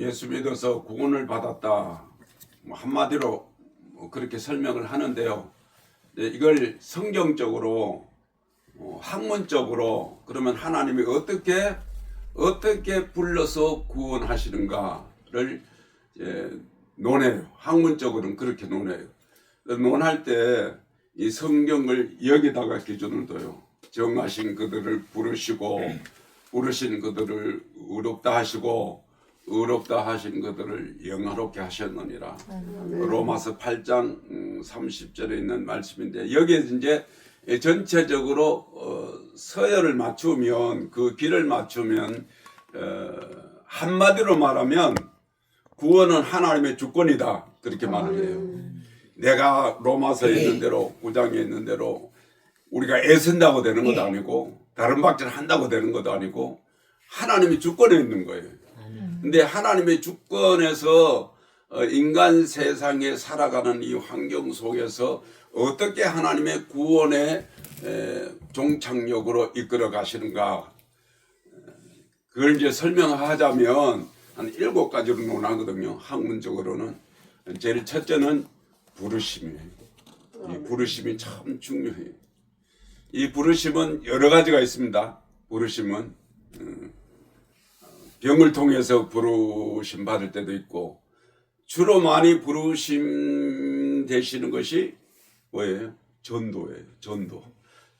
예수 믿어서 구원을 받았다. 뭐 한마디로 뭐 그렇게 설명을 하는데요. 네, 이걸 성경적으로 어, 학문적으로 그러면 하나님이 어떻게 어떻게 불러서 구원하시는가를 논해요. 학문적으로는 그렇게 논해요. 논할 때 이 성경을 여기다가 기준을 둬요. 정하신 그들을 부르시고 부르신 그들을 의롭다 하시고 의롭다 하신 그들을 영화롭게 하셨느니라. 로마서 8장 음, 30절에 있는 말씀인데 여기에 이제 전체적으로 어, 서열을 맞추면 그 길을 맞추면 어, 한마디로 말하면 구원은 하나님의 주권이다 그렇게 말을 해요. 내가 로마서에 있는 대로 구장에 있는 대로 우리가 애쓴다고 되는 것도 아니고 다른 박자를 한다고 되는 것도 아니고 하나님이 주권에 있는 거예요. 근데 하나님의 주권에서 어, 인간 세상에 살아가는 이 환경 속에서 어떻게 하나님의 구원의 에, 종착역으로 이끌어 가시는가 그걸 이제 설명하자면 한 일곱 가지로 논하거든요. 학문적으로는 제일 첫째는 부르심이에요. 이 부르심이 참 중요해요. 이 부르심은 여러 가지가 있습니다. 부르심은 음, 병을 통해서 부르심 받을 때도 있고 주로 많이 부르심 되시는 것이 뭐예요? 전도예요. 전도.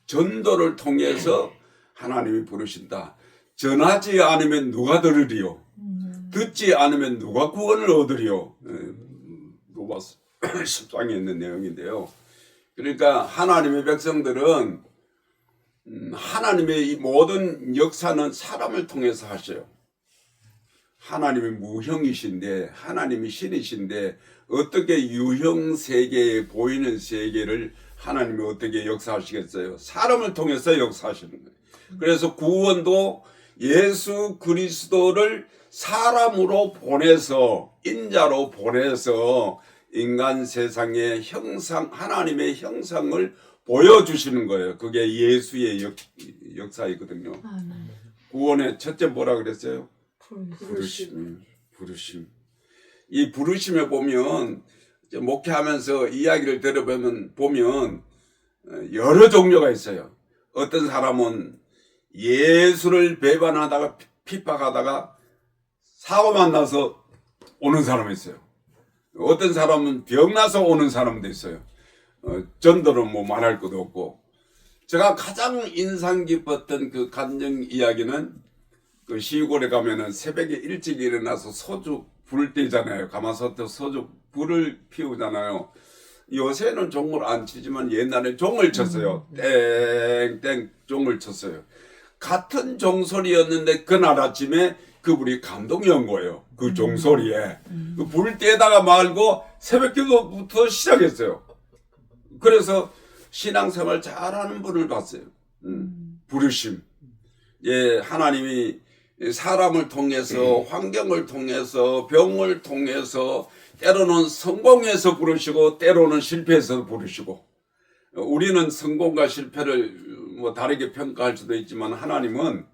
전도를 통해서 하나님이 부르신다. 전하지 않으면 누가 들으리요? 듣지 않으면 누가 구원을 얻으리요? 로마서 10장에 있는 내용인데요. 그러니까 하나님의 백성들은 음, 하나님의 이 모든 역사는 사람을 통해서 하셔요. 하나님이 무형이신데 하나님이 신이신데 어떻게 유형 세계에 보이는 세계를 하나님이 어떻게 역사하시겠어요? 사람을 통해서 역사하시는 거예요. 그래서 구원도 예수 그리스도를 사람으로 보내서 인자로 보내서 인간 세상의 형상 하나님의 형상을 보여주시는 거예요. 그게 예수의 역, 역사이거든요. 구원의 첫째 뭐라 그랬어요? 부르심. 부르심. 이 부르심에 보면 목회하면서 이야기를 들어보면 보면 어, 여러 종류가 있어요. 어떤 사람은 예수를 배반하다가 피- 핍박하다가 사고 만 나서 오는 사람이 있어요. 어떤 사람은 병 나서 오는 사람도 있어요. 어, 전도는 뭐 말할 것도 없고. 제가 가장 인상 깊었던 그 간증 이야기는 그 시골에 가면은 새벽에 일찍 일어나서 소주 불 때잖아요. 가마솥에 소주 불을 피우잖아요. 요새는 종을 안 치지만 옛날에 종을 쳤어요. 땡땡 종을 쳤어요. 같은 종소리였는데 그날 아침에 그분이 감동이 온 거예요. 그 종소리에. 그 불 때다가 말고 새벽 기도부터 시작했어요. 그래서 신앙생활 잘하는 분을 봤어요. 음, 부르심. 예, 하나님이 사람을 통해서 환경을 통해서 병을 통해서 때로는 성공해서 부르시고 때로는 실패해서 부르시고 우리는 성공과 실패를 뭐 다르게 평가할 수도 있지만 하나님은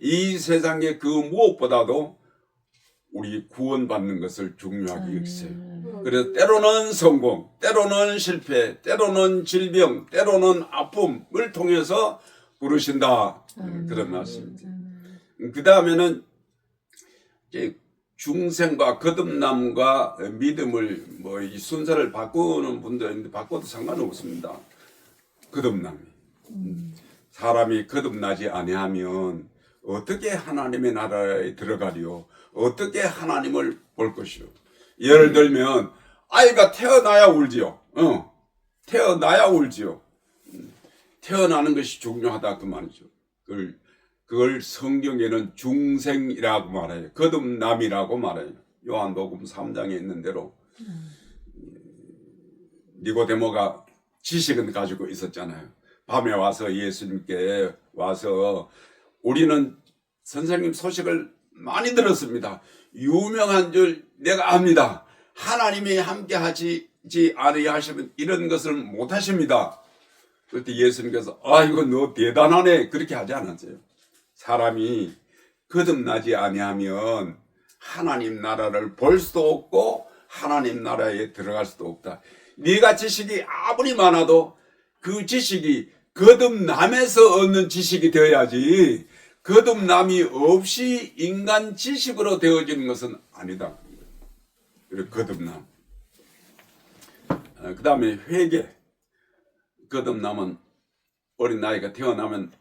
이 세상의 그 무엇보다도 우리 구원받는 것을 중요하게 여기세요. 그래서 때로는 성공, 때로는 실패, 때로는 질병, 때로는 아픔을 통해서 부르신다. 음, 그런 말씀입니다. 그 다음에는 이제 중생과 거듭남과 믿음을 뭐 이 순서를 바꾸는 분도 있는데 바꿔도 상관없습니다. 거듭남이 음. 사람이 거듭나지 아니하면 어떻게 하나님의 나라에 들어가리요? 어떻게 하나님을 볼 것이요? 예를 들면 아이가 태어나야 울지요. 어, 태어나야 울지요. 음, 태어나는 것이 중요하다 그 말이죠. 그걸 그걸 성경에는 중생이라고 말해요. 거듭남이라고 말해요. 요한복음 3장에 있는 대로 니고데모가 지식은 가지고 있었잖아요. 밤에 와서 예수님께 와서 우리는 선생님 소식을 많이 들었습니다. 유명한 줄 내가 압니다. 하나님이 함께 하지 아니하시면 이런 것을 못 하십니다. 그때 예수님께서 아 이거 너 대단하네 그렇게 하지 않았어요. 사람이 거듭나지 아니하면 하나님 나라를 볼 수도 없고 하나님 나라에 들어갈 수도 없다. 네가 지식이 아무리 많아도 그 지식이 거듭남에서 얻는 지식이 되어야지 거듭남이 없이 인간 지식으로 되어지는 것은 아니다. 그리고 거듭남. 그 다음에 회개. 거듭남은 어린 나이가 태어나면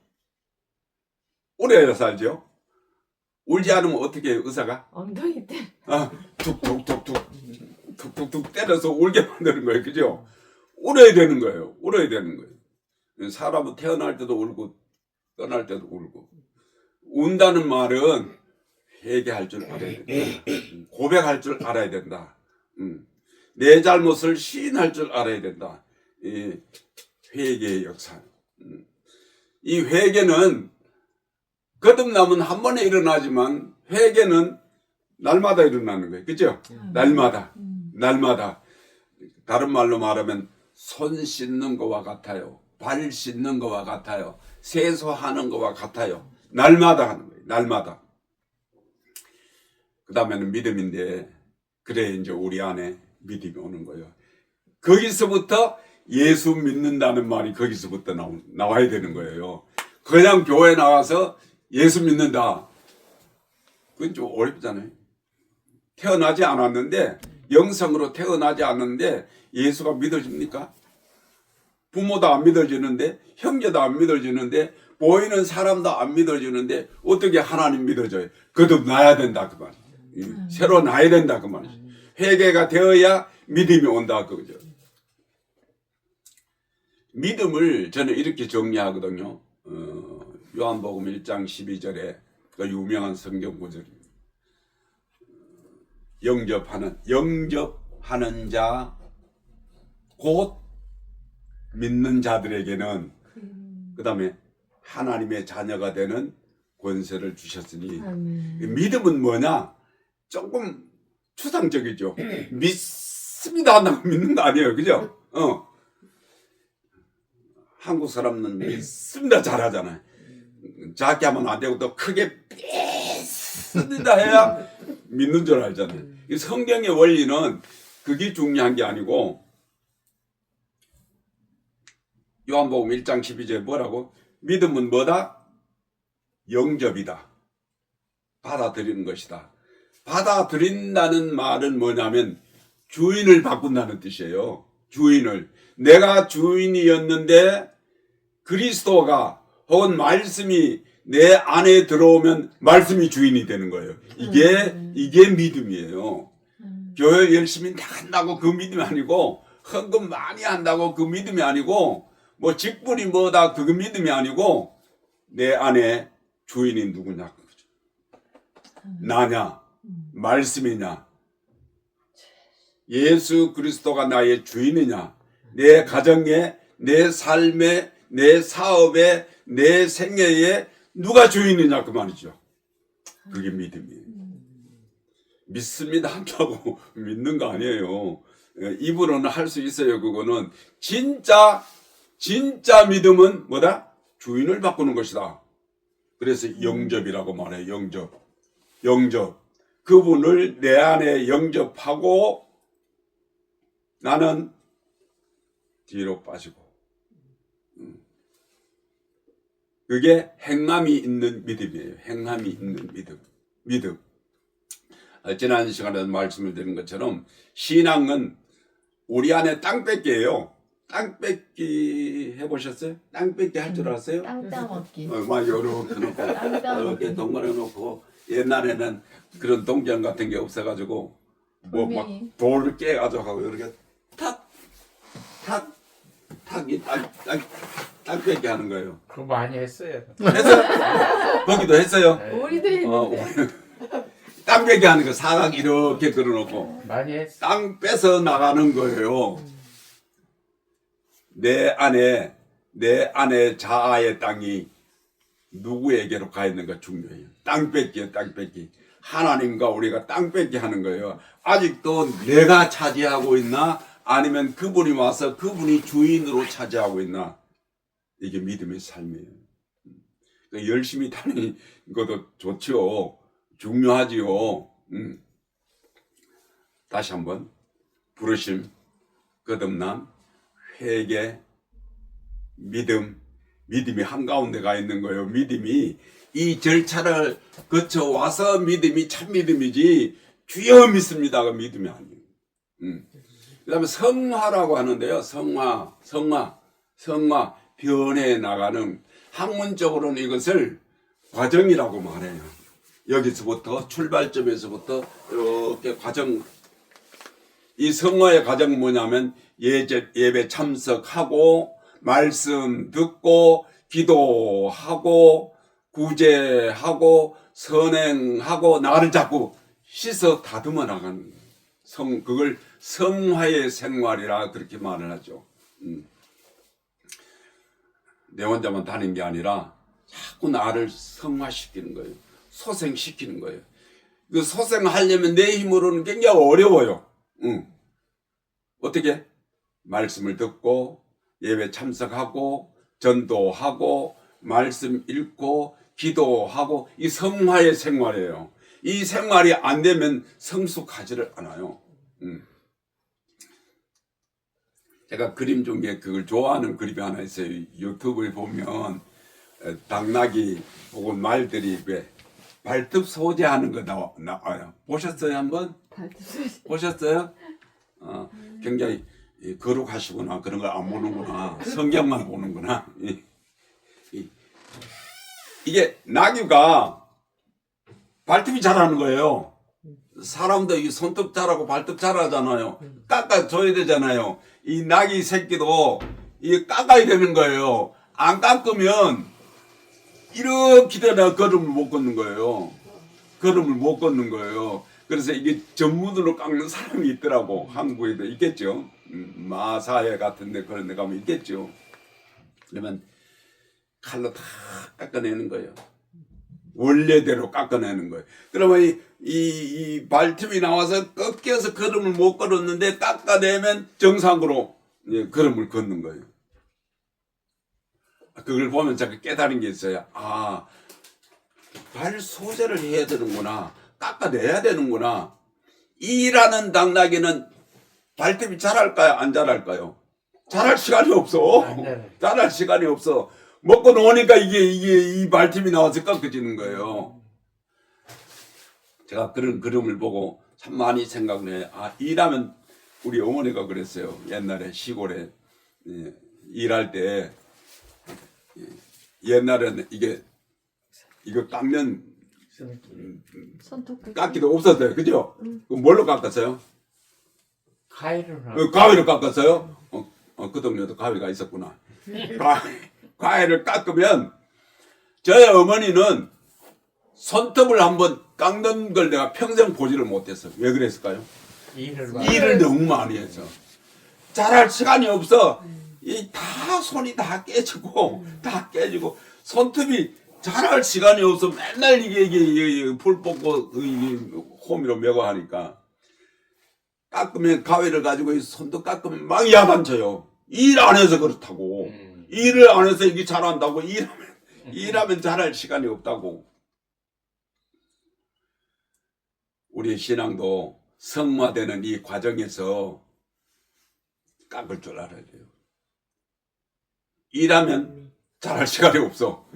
오래 살죠. 울지 않으면 어떻게 해요, 의사가? 엉덩이 때. 아, 툭툭툭툭 툭툭툭 때려서 울게 만드는 거예요. 그죠? 울어야 되는 거예요. 울어야 되는 거예요. 사람은 태어날 때도 울고 떠날 때도 울고 운다는 말은 회개할 줄 알아야 된다. 고백할 줄 알아야 된다. 음. 내 잘못을 시인할 줄 알아야 된다. 이 회개의 역사. 음. 이 회개는 거듭남은 한 번에 일어나지만 회개는 날마다 일어나는 거예요. 그죠? 날마다. 음. 날마다. 다른 말로 말하면 손 씻는 거와 같아요. 발 씻는 거와 같아요. 세수하는 거와 같아요. 날마다 하는 거예요. 날마다. 그 다음에는 믿음인데, 그래, 이제 우리 안에 믿음이 오는 거예요. 거기서부터 예수 믿는다는 말이 거기서부터 나오, 나와야 되는 거예요. 그냥 교회 나와서 예수 믿는다. 그건 좀 어렵잖아요. 태어나지 않았는데, 영성으로 태어나지 않는데, 예수가 믿어집니까? 부모도 안 믿어지는데, 형제도 안 믿어지는데, 보이는 사람도 안 믿어지는데, 어떻게 하나님 믿어져요? 거듭나야 된다, 그. 이, 새로 나야 된다, 그 말이에요. 회개가 되어야 믿음이 온다, 그거죠. 믿음을 저는 이렇게 정리하거든요. 어, 요한복음 1장 12절에 그 유명한 성경 구절입니다. 영접하는 영접하는 자 곧 믿는 자들에게는 그다음에 하나님의 자녀가 되는 권세를 주셨으니 아멘. 믿음은 뭐냐? 조금 추상적이죠. 믿습니다 한다고 믿는 거 아니에요. 그죠? 어. 한국 사람은 믿습니다 잘하잖아요. 작게 하면 안 되고 또 크게 믿습니다 해야 믿는 줄 알잖아요. 이 성경의 원리는 그게 중요한 게 아니고 요한복음 1장 12절에 뭐라고? 믿음은 뭐다? 영접이다. 받아들이는 것이다. 받아들인다는 말은 뭐냐면 주인을 바꾼다는 뜻이에요. 주인을. 내가 주인이었는데 그리스도가 혹은 말씀이 내 안에 들어오면 말씀이 주인이 되는 거예요. 이게 이게 믿음이에요. 교회 열심히 나간다고 그 믿음이 아니고 헌금 많이 한다고 그 믿음이 아니고 뭐 직분이 뭐다 그 믿음이 아니고 내 안에 주인이 누구냐. 나냐 말씀이냐 예수 그리스도가 나의 주인이냐 내 가정에 내 삶에 내 사업에 내 생애에 누가 주인이냐 그 말이죠. 그게 믿음이에요. 믿습니다 한다고 믿는 거 아니에요. 예, 입으로는 할 수 있어요. 그거는 진짜 진짜 믿음은 뭐다? 주인을 바꾸는 것이다. 그래서 영접이라고 말해요. 영접. 영접. 그분을 내 안에 영접하고 나는 뒤로 빠지고. 음. 그게 행함이 있는 믿음이에요. 행함이 있는 믿음. 믿음. 어, 지난 시간에 말씀을 드린 것처럼 신앙은 우리 안에 땅 뺏기예요. 땅 뺏기 해보셨어요? 땅 뺏기 할 줄 아세요? 땅 따먹기. 어, 막 요렇게 놓고. 이렇게 동그래 놓고 옛날에는 그런 동전 같은 게 없어가지고 뭐 막. 돌을 깨가지고 하고 이렇게 탁 탁 탁이 땅 땅땅 뺏기 하는 거예요. 그거 많이 했어요. 했어요? 거기도 했어요. 우리도 어, 했는데. 땅 뺏기 하는 거 사각 이렇게 걸어놓고 많이 했어. 땅 뺏어 나가는 거예요. 내 안에 내 안에 자아의 땅이 누구에게로 가 있는가 중요해요. 땅 뺏기요, 땅 뺏기. 하나님과 우리가 땅 뺏기 하는 거예요. 아직도 내가 차지하고 있나? 아니면 그분이 와서 그분이 주인으로 차지하고 있나? 이게 믿음의 삶이에요. 그러니까 열심히 다니는 것도 좋지요. 중요하지요. 음. 다시 한번 부르심, 거듭남, 회개, 믿음, 믿음이 한가운데가 있는 거예요. 믿음이 이 절차를 거쳐 와서 믿음이 참 믿음이지 주여 믿습니다가 믿음이 아니에요. 음. 그다음에 성화라고 하는데요. 성화, 성화, 성화 변해 나가는 학문적으로는 이것을 과정이라고 말해요. 여기서부터 출발점에서부터 이렇게 과정 이 성화의 과정은 뭐냐면 예제, 예배 참석하고 말씀 듣고 기도하고 구제하고 선행하고 나를 자꾸 씻어 다듬어 나가는. 성 그걸 성화의 생활이라 그렇게 말을 하죠. 음. 내 혼자만 다닌 게 아니라 자꾸 나를 성화시키는 거예요. 소생시키는 거예요. 그 소생하려면 내 힘으로는 굉장히 어려워요. 응. 어떻게? 말씀을 듣고 예배 참석하고 전도하고 말씀 읽고 기도하고 이 성화의 생활이에요. 이 생활이 안 되면 성숙하지를 않아요. 음. 제가 그림 중에 그걸 좋아하는 그림이 하나 있어요. 유튜브에 보면 에, 당나귀 혹은 말들이 왜 발톱 소재하는 거 나와, 나와요. 보셨어요 한번? 발톱 보셨어요? 어, 굉장히 이, 거룩하시구나 그런 걸 안 보는구나 성경만 보는구나 이게 나귀가 발톱이 자라는 거예요 사람도 이 손톱 자라고 발톱 자라잖아요 깎아줘야 되잖아요 이 나귀 새끼도 이 깎아야 되는 거예요 안 깎으면 이렇게 되다 걸음을 못 걷는 거예요 걸음을 못 걷는 거예요. 그래서 이게 전문으로 깎는 사람이 있더라고. 한국에도 있겠죠. 음, 마사회 같은 데 그런 데 가면 있겠죠. 그러면 칼로 다 깎아내는 거예요. 원래대로 깎아내는 거예요. 그러면 이, 이, 이 발톱이 나와서 꺾여서 걸음을 못 걸었는데 깎아내면 정상으로 예, 걸음을 걷는 거예요. 그걸 보면 제가 깨달은 게 있어요. 아, 발 소재를 해야 되는구나. 깎아내야 되는구나. 일하는 당나귀는 발톱이 자랄까요? 안 자랄까요? 자랄 시간이 없어. 안 자라요. 자랄 시간이 없어. 먹고 노니까 이게, 이게, 이 발톱이 나와서 깎아지는 거예요. 제가 그런 그림을 보고 참 많이 생각을 해요. 아, 일하면 우리 어머니가 그랬어요. 옛날에 시골에 예, 일할 때 예, 옛날에는 이게 이거 깎는 손톱 깎기도 없었어요. 그죠? 그 뭘로 깎았어요? 가위로 나. 그 가위로 깎았어요? 어, 어, 그 동네도 가위가 있었구나. 가, 가위를 깎으면 저희 어머니는 손톱을 한번 깎는 걸 내가 평생 보지를 못했어요. 왜 그랬을까요? 일을 봐. 일을 너무 많이 해서 잘할 시간이 없어. 이 다 손이 다 깨지고 다 깨지고 손톱이 잘할 시간이 없어. 맨날 이게 이게, 이게, 이게 풀 뽑고 이게 호미로 메고 하니까 깎으면 가위를 가지고 이 손톱 깎으면 막 야단쳐요. 일 안 해서 그렇다고. 음. 일을 안 해서 이게 잘한다고 일하면 일하면 잘할 시간이 없다고. 우리의 신앙도 성화되는 이 과정에서 깎을 줄 알아야 돼요. 일하면 잘할 시간이 없어.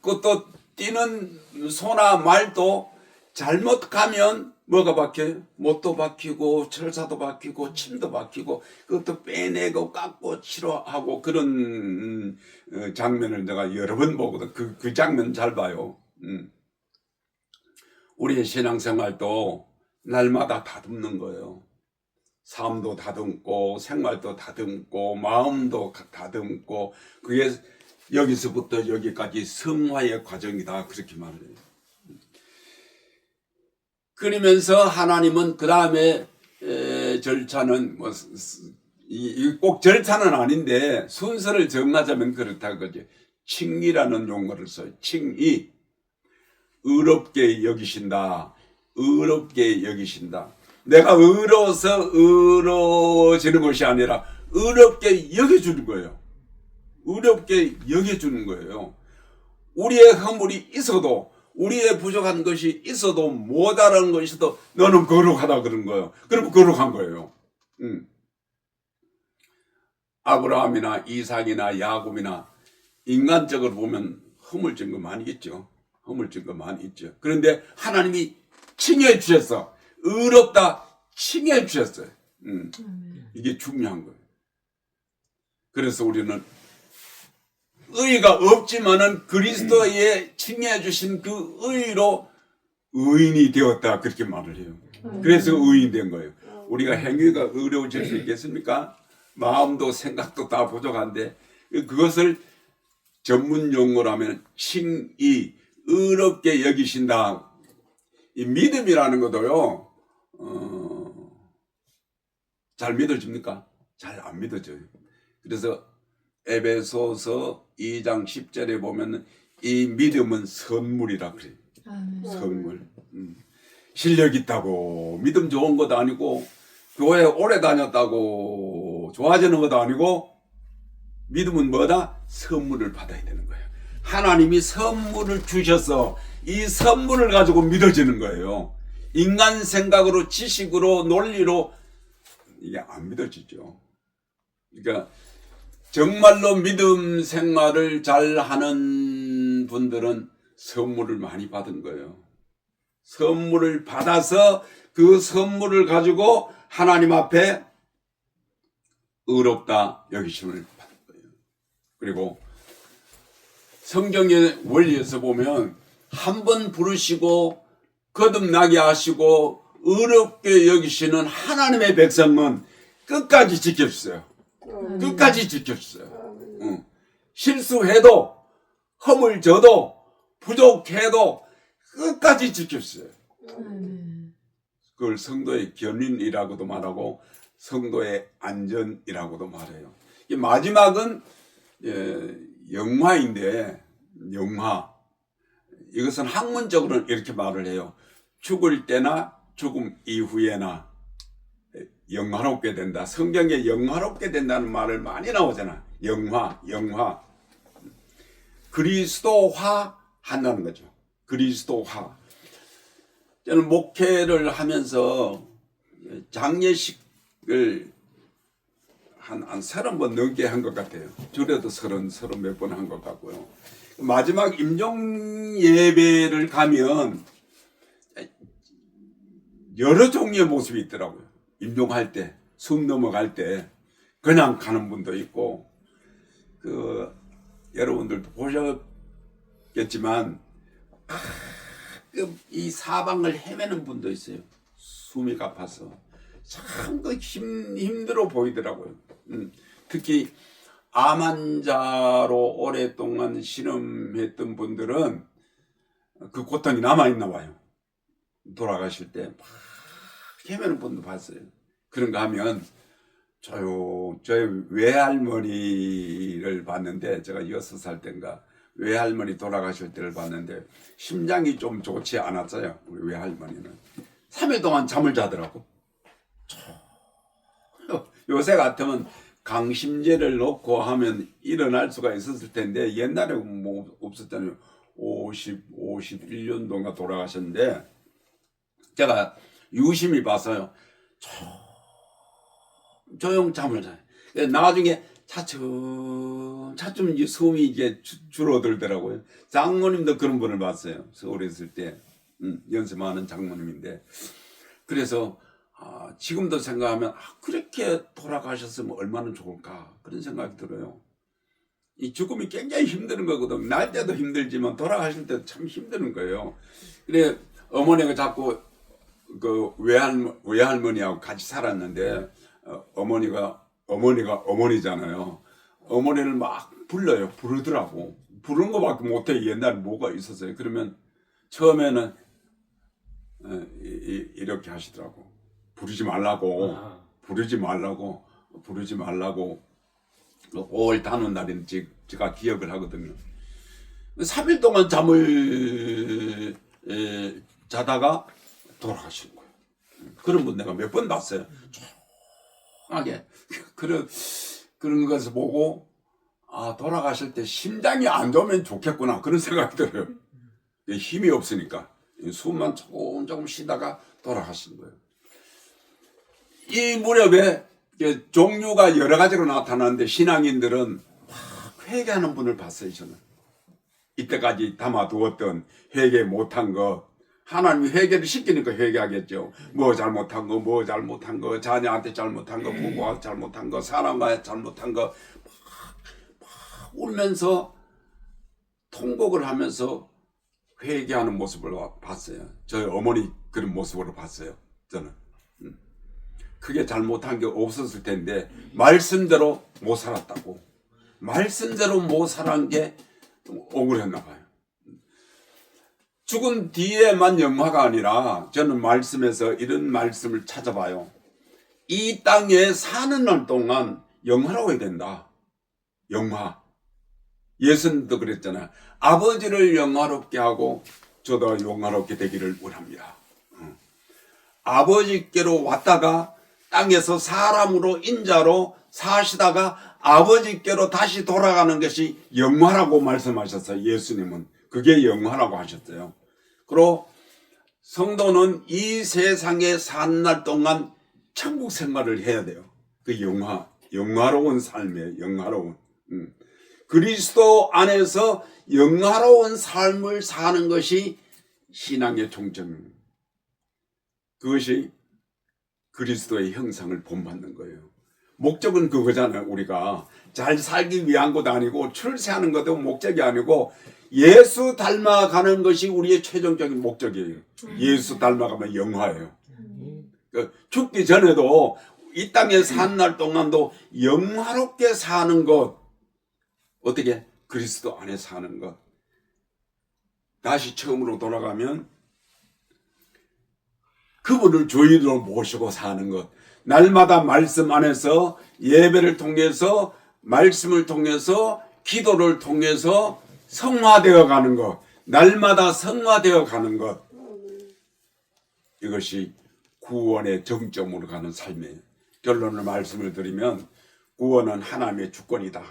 그것도 뛰는 소나 말도 잘못 가면 뭐가 박혀요? 못도 박히고 철사도 박히고 침도 박히고 그것도 빼내고 깎고 치료하고 그런 음, 어, 장면을 내가 여러 번 보거든. 그, 그 장면 잘 봐요. 음. 우리의 신앙생활도 날마다 다듬는 거예요. 삶도 다듬고 생활도 다듬고 마음도 가- 다듬고 그게 여기서부터 여기까지 성화의 과정이다 그렇게 말해요. 그러면서 하나님은 그 다음에 절차는 뭐 꼭 절차는 아닌데 순서를 정하자면 그렇다 그지. 칭이라는 용어를 써요. 칭이 의롭게 여기신다. 의롭게 여기신다. 내가 의로워서 의로워지는 것이 아니라 의롭게 여겨주는 거예요. 의롭게 여겨주는 거예요. 우리의 허물이 있어도 우리의 부족한 것이 있어도 모자란 것이 있어도 너는 거룩하다 그런 거예요. 그럼 거룩한 거예요. 음. 아브라함이나 이삭이나 야곱이나 인간적으로 보면 허물진 거 많이 있죠. 허물진 거 많이 있죠. 그런데 하나님이 칭해 주셨어. 의롭다 칭해 주셨어요. 음. 이게 중요한 거예요. 그래서 우리는 의가 없지만은 그리스도의 칭해 주신 그 의로 의인이 되었다 그렇게 말을 해요. 그래서 의인 된 거예요. 우리가 행위가 의로워질 수 있겠습니까? 마음도 생각도 다 부족한데 그것을 전문 용어로 하면 칭의 의롭게 여기신다. 이 믿음이라는 것도요. 어, 잘 믿어집니까? 잘 안 믿어져요. 그래서 에베소서 2장 10절에 보면 이 믿음은 선물이라 그래요. 선물. 음. 실력 있다고 믿음 좋은 것도 아니고 교회 오래 다녔다고 좋아지는 것도 아니고 믿음은 뭐다? 선물을 받아야 되는 거예요. 하나님이 선물을 주셔서 이 선물을 가지고 믿어지는 거예요. 인간 생각으로 지식으로 논리로 이게 안 믿어지죠. 그러니까 정말로 믿음 생활을 잘 하는 분들은 선물을 많이 받은 거예요. 선물을 받아서 그 선물을 가지고 하나님 앞에 의롭다 여기심을 받은 거예요. 그리고 성경의 원리에서 보면 한 번 부르시고 거듭나게 하시고 의롭게 여기시는 하나님의 백성은 끝까지 지켜주세요. 끝까지 지켜주세요. 응. 실수해도 허물 져도 부족해도 끝까지 지켜주세요. 그걸 성도의 견인이라고도 말하고 성도의 안전이라고도 말해요. 이 마지막은 예, 영화인데 영화 이것은 학문적으로는 이렇게 말을 해요. 죽을 때나 죽음 이후에나 영화롭게 된다. 성경에 영화롭게 된다는 말을 많이 나오잖아. 영화, 영화. 그리스도화 한다는 거죠. 그리스도화. 저는 목회를 하면서 장례식을 한, 한 서른 번 넘게 한 것 같아요. 줄여도 서른, 서른 몇 번 한 것 같고요. 마지막 임종 예배를 가면 여러 종류의 모습이 있더라고요. 임종할 때, 숨 넘어갈 때, 그냥 가는 분도 있고, 그, 여러분들도 보셨겠지만, 가끔 이 사방을 헤매는 분도 있어요. 숨이 가파서. 참그 힘, 힘들어 보이더라고요. 음, 특히 암 환자로 오랫동안 실험했던 분들은 그 고통이 남아있나 봐요. 돌아가실 때 막 헤매는 분도 봤어요. 그런가 하면 저요, 저희 외할머니를 봤는데 제가 여섯 살 때인가 외할머니 돌아가실 때를 봤는데 심장이 좀 좋지 않았어요. 우리 외할머니는 3일 동안 잠을 자더라고. 요새 같으면 강심제를 놓고 하면 일어날 수가 있었을 텐데 옛날에 뭐 없었잖아요. 50, 51년도인가 돌아가셨는데 제가 유심히. 조- 조용 잠을 자요. 나중에 차츰 차츰 이제 숨이 이제 주- 줄어들더라고요. 장모님도 그런 분을 봤어요. 서울에 있을 때 음, 연습하는 장모님인데 그래서 아, 지금도 생각하면 아, 그렇게 돌아가셨으면 얼마나 좋을까 그런 생각이 들어요. 이 죽음이 굉장히 힘든 거거든. 날 때도 힘들지만 돌아가실 때도 참 힘드는 거예요. 그래 어머니가 자꾸 그 외할머, 외할머니하고 같이 살았는데 어, 어머니가 어머니가 어머니잖아요. 어머니를 막 불러요. 부르더라고. 부르는 거밖에 못해. 옛날에 뭐가 있었어요. 그러면 처음에는 어, 이렇게 하시더라고. 부르지 말라고. 부르지 말라고. 부르지 말라고. 올 다는 날인 지- 제가 기억을 하거든요. 3일 동안 잠을 에, 자다가 돌아가신 거예요. 그런 분 내가 몇 번 봤어요. 조용하게. 그런, 그런 것을 보고, 아, 돌아가실 때 심장이 안 좋으면 좋겠구나. 그런 생각이 들어요. 힘이 없으니까 숨만 조금 조금 쉬다가 돌아가신 거예요. 이 무렵에 종류가 여러 가지로 나타나는데 신앙인들은 막 회개하는 분을 봤어요 저는. 이때까지 담아두었던 회개 못한 것 하나님이 회개를 시키니까 회개하겠죠. 뭐 잘못한 거, 뭐 잘못한 거, 자녀한테 잘못한 거, 부모한테 잘못한 거, 사람과 잘못한 거, 막, 막 울면서 통곡을 하면서 회개하는 모습을 봤어요. 저희 어머니 그런 모습으로 봤어요. 저는. 음. 크게 잘못한 게 없었을 텐데 말씀대로 못 살았다고. 말씀대로 못 살은 게 억울했나 봐요. 죽은 뒤에만 영화가 아니라 저는 말씀에서 이런 말씀을 찾아봐요. 이 땅에 사는 날 동안 영화로워야 된다. 영화. 예수님도 그랬잖아요. 아버지를 영화롭게 하고 저도 영화롭게 되기를 원합니다. 어. 아버지께로 왔다가 땅에서 사람으로 인자로 사시다가 아버지께로 다시 돌아가는 것이 영화라고 말씀하셨어요. 예수님은 그게 영화라고 하셨어요. 그리고 성도는 이 세상에 산 날 동안 천국 생활을 해야 돼요. 그 영화, 영화로운 삶이에요. 영화로운. 음. 그리스도 안에서 영화로운 삶을 사는 것이 신앙의 종점입니다. 그것이 그리스도의 형상을 본받는 거예요. 목적은 그거잖아요. 우리가 잘 살기 위한 것도 아니고 출세하는 것도 목적이 아니고 예수 닮아가는 것이 우리의 최종적인 목적이에요. 예수 닮아가면 영화예요. 그 죽기 전에도 이 땅에 산 날 동안도 영화롭게 사는 것 어떻게 그리스도 안에 사는 것 다시 처음으로 돌아가면 그분을 주인으로 모시고 사는 것 날마다 말씀 안에서 예배를 통해서 말씀을 통해서 기도를 통해서 성화되어 가는 것 날마다 성화되어 가는 것 이것이 구원의 정점으로 가는 삶이에요. 결론을 말씀을 드리면 구원은 하나님의 주권이다.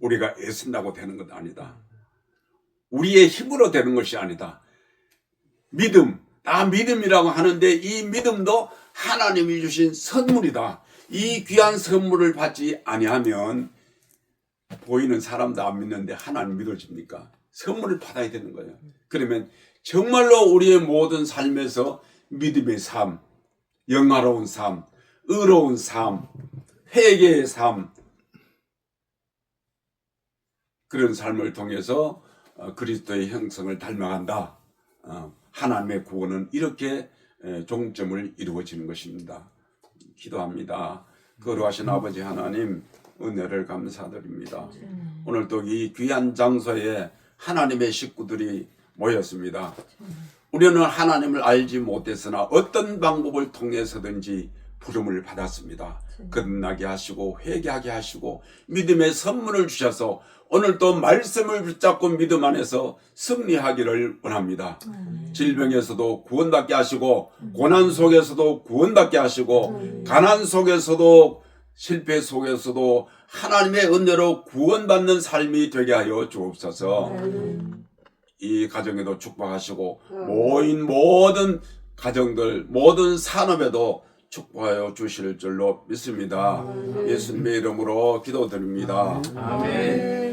우리가 애쓴다고 되는 것 아니다. 우리의 힘으로 되는 것이 아니다. 믿음, 다 믿음이라고 하는데 이 믿음도 하나님이 주신 선물이다. 이 귀한 선물을 받지 아니하면 보이는 사람도 안 믿는데 하나님 믿어집니까? 선물을 받아야 되는 거예요. 그러면 정말로 우리의 모든 삶에서 믿음의 삶, 영화로운 삶, 의로운 삶, 회개의 삶, 그런 삶을 통해서 어, 그리스도의 형성을 닮아간다. 어, 하나님의 구원은 이렇게 에, 종점을 이루어지는 것입니다. 기도합니다. 거룩하신 아버지 하나님 은혜를 감사드립니다. 오늘 또 이 귀한 장소에 하나님의 식구들이 모였습니다. 우리는 하나님을 알지 못했으나 어떤 방법을 통해서든지 부름을 받았습니다. 거듭나게 하시고 회개하게 하시고 믿음의 선물을 주셔서 오늘 또 말씀을 붙잡고 믿음 안에서 승리하기를 원합니다. 질병에서도 구원받게 하시고 고난 속에서도 구원받게 하시고 가난 속에서도 실패 속에서도 하나님의 은혜로 구원받는 삶이 되게 하여 주옵소서. 이 가정에도 축복하시고 모인 모든 가정들 모든 산업에도 축복하여 주실 줄로 믿습니다. 예수님의 이름으로 기도드립니다. 아멘.